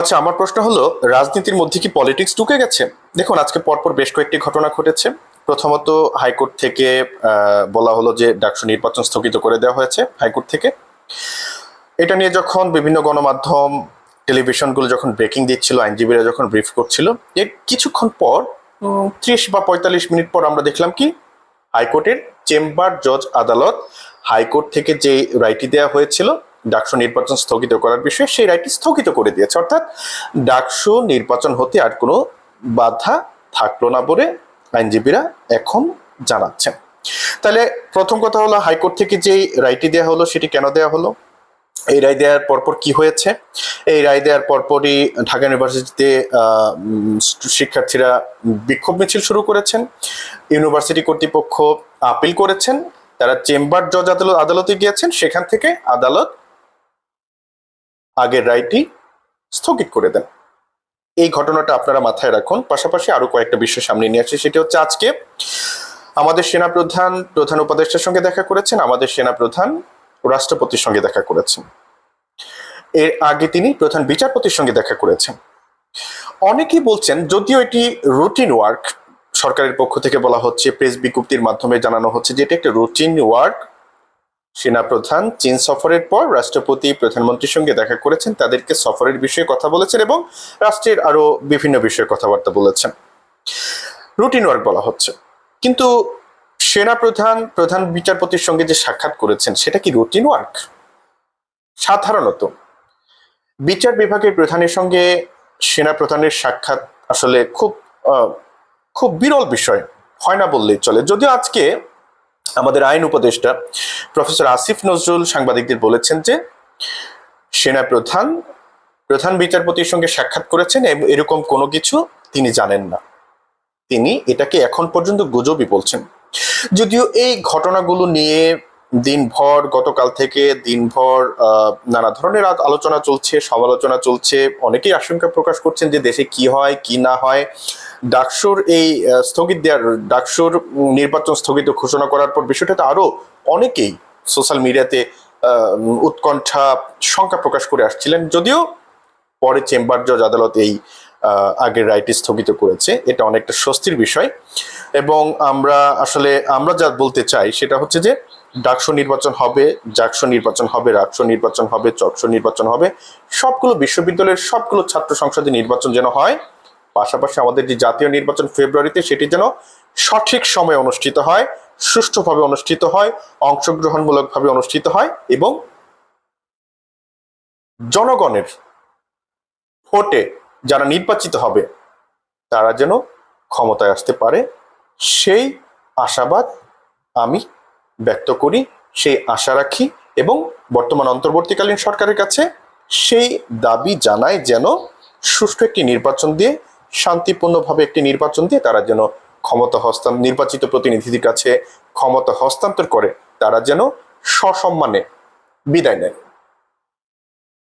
আচ্ছা আমার প্রশ্ন হলো, রাজনীতির মধ্যে কি পলিটিক্স ঢুকে গেছে? দেখুন, আজকে পরপর বেশ কয়েকটি ঘটনা ঘটেছে। প্রথমত, হাইকোর্ট থেকে বলা হলো যে ডাকসু নির্বাচন স্থগিত করে দেওয়া হয়েছে হাইকোর্ট থেকে। এটা নিয়ে যখন বিভিন্ন গণমাধ্যম, টেলিভিশনগুলো যখন ব্রেকিং দিচ্ছিল, আইনজীবীরা যখন ব্রিফ করছিল, এর কিছুক্ষণ পর ত্রিশ বা পঁয়তাল্লিশ মিনিট পর আমরা দেখলাম কি, হাইকোর্টের চেম্বার জজ আদালত হাইকোর্ট থেকে যে রায়টি দেওয়া হয়েছিল ডাকসু নির্বাচন স্থগিত করার বিষয়ে সেই রায়টি স্থগিত করে দিয়েছে। অর্থাৎ ডাকসু নির্বাচন হতে আর কোনো বাধা থাকল না বলে আইনজীবীরা এখন জানাচ্ছেন। তাহলে প্রথম কথা হলো হাইকোর্ট থেকে যে রায়টি দেওয়া হলো সেটি কেন দেওয়া হলো? এই রায় দেওয়ার পরপর কি হয়েছে? এই রায় দেওয়ার পরপরই ঢাকা ইউনিভার্সিটিতে শিক্ষার্থীরা বিক্ষোভ মিছিল শুরু করেছেন। ইউনিভার্সিটি কর্তৃপক্ষ আপিল করেছেন। তারা চেম্বার জজ আদালত আদালতে গিয়েছেন। সেখান থেকে আদালত আগের রায়টি স্থগিত করে দেন। এই ঘটনাটা আপনারা মাথায় রাখুন। পাশাপাশি আরও কয়েকটা বিষয় সামনে নিয়ে আসছে। সেটি হচ্ছে আজকে আমাদের সেনাপ্রধান, প্রধান উপদেষ্টার সঙ্গে দেখা করেছেন, আমাদের সেনাপ্রধান রাষ্ট্রপতির সঙ্গে দেখা করেছেন। এর আগে তিনি প্রধান বিচারপতির সঙ্গে দেখা করেছেন। অনেকেই বলছেন, যদিও এটি রুটিন ওয়ার্ক, সরকারের পক্ষ থেকে বলা হচ্ছে, প্রেস বিজ্ঞপ্তির মাধ্যমে জানানো হচ্ছে যে এটা একটা রুটিন ওয়ার্ক সেনাপ্রধান চীন সফরের পর রাষ্ট্রপতি, প্রধানমন্ত্রীর সঙ্গে দেখা করেছেন। তাদেরকে সফরের বিষয়ে কথা বলেছেন এবং রাষ্ট্রের আরও বিভিন্ন বিষয়ে কথাবার্তা বলেছেন। রুটিন ওয়ার্ক বলা হচ্ছে। কিন্তু সেনাপ্রধান, প্রধান বিচারপতির সঙ্গে যে সাক্ষাৎ করেছেন, সেটা কি রুটিন ওয়ার্ক? সাধারণত বিচার বিভাগের প্রধানের সঙ্গে সেনা প্রধানের সাক্ষাৎ আসলে খুব খুব বিরল বিষয়। হয় না বললেই চলে। যদিও আজকে আমাদের আইন উপদেষ্টা প্রফেসর আসিফ নজরুল সাংবাদিকদের বলেছেন যে সেনা প্রধান প্রধান বিচারপতির সঙ্গে সাক্ষাৎ করেছেন এরকম কোনো কিছু তিনি জানেন না। তিনি এটাকে এখন পর্যন্ত গুজবই বলছেন। যদিও এই ঘটনাগুলো নিয়ে দিনভর, গতকাল থেকে দিনভর নানা ধরনের আলোচনা চলছে সমালোচনা চলছে। অনেকেই আশঙ্কা প্রকাশ করছেন যে দেশে কি হয়, কি না হয়। ডাকসুর এই স্থগিত দেওয়ার ডাকসুর নির্বাচন স্থগিত ঘোষণা করার পর বিষয়টাতে আরও অনেকেই সোশ্যাল মিডিয়াতে উৎকণ্ঠা, শঙ্কা প্রকাশ করে আসছিলেন। যদিও পরে চেম্বার জজ আদালত এই আগের রায়টি স্থগিত করেছে। এটা অনেকটা স্বস্তির বিষয়। এবং আমরা আসলে, আমরা যা বলতে চাই সেটা হচ্ছে যে ডাকসু নির্বাচন হবে, জাকসু নির্বাচন হবে, রাকসু নির্বাচন হবে, চকসু নির্বাচন হবে, সবগুলো বিশ্ববিদ্যালয়ের সবগুলো ছাত্র সংসদে নির্বাচন যেন হয়, পাশাপাশি আমাদের যে জাতীয় নির্বাচন ফেব্রুয়ারিতে সেটি যেন সঠিক সময়ে অনুষ্ঠিত হয়, সুষ্ঠুভাবে অনুষ্ঠিত হয়, অংশগ্রহণমূলকভাবে অনুষ্ঠিত হয় এবং জনগণের ভোটে যারা নির্বাচিত হবে, তারা যেন ক্ষমতায় আসতে পারে, সেই আশাবাদ আমি ব্যক্ত করি, সেই আশা রাখি এবং বর্তমান অন্তর্বর্তীকালীন সরকারের কাছে সেই দাবি জানায় যেন সুষ্ঠু একটি নির্বাচন দিয়ে, শান্তিপূর্ণভাবে একটি নির্বাচন দিয়ে তারা যেন ক্ষমতা হস্তান, নির্বাচিত প্রতিনিধিদের কাছে ক্ষমতা হস্তান্তর করে, তারা যেন সসম্মানে বিদায় নেয়।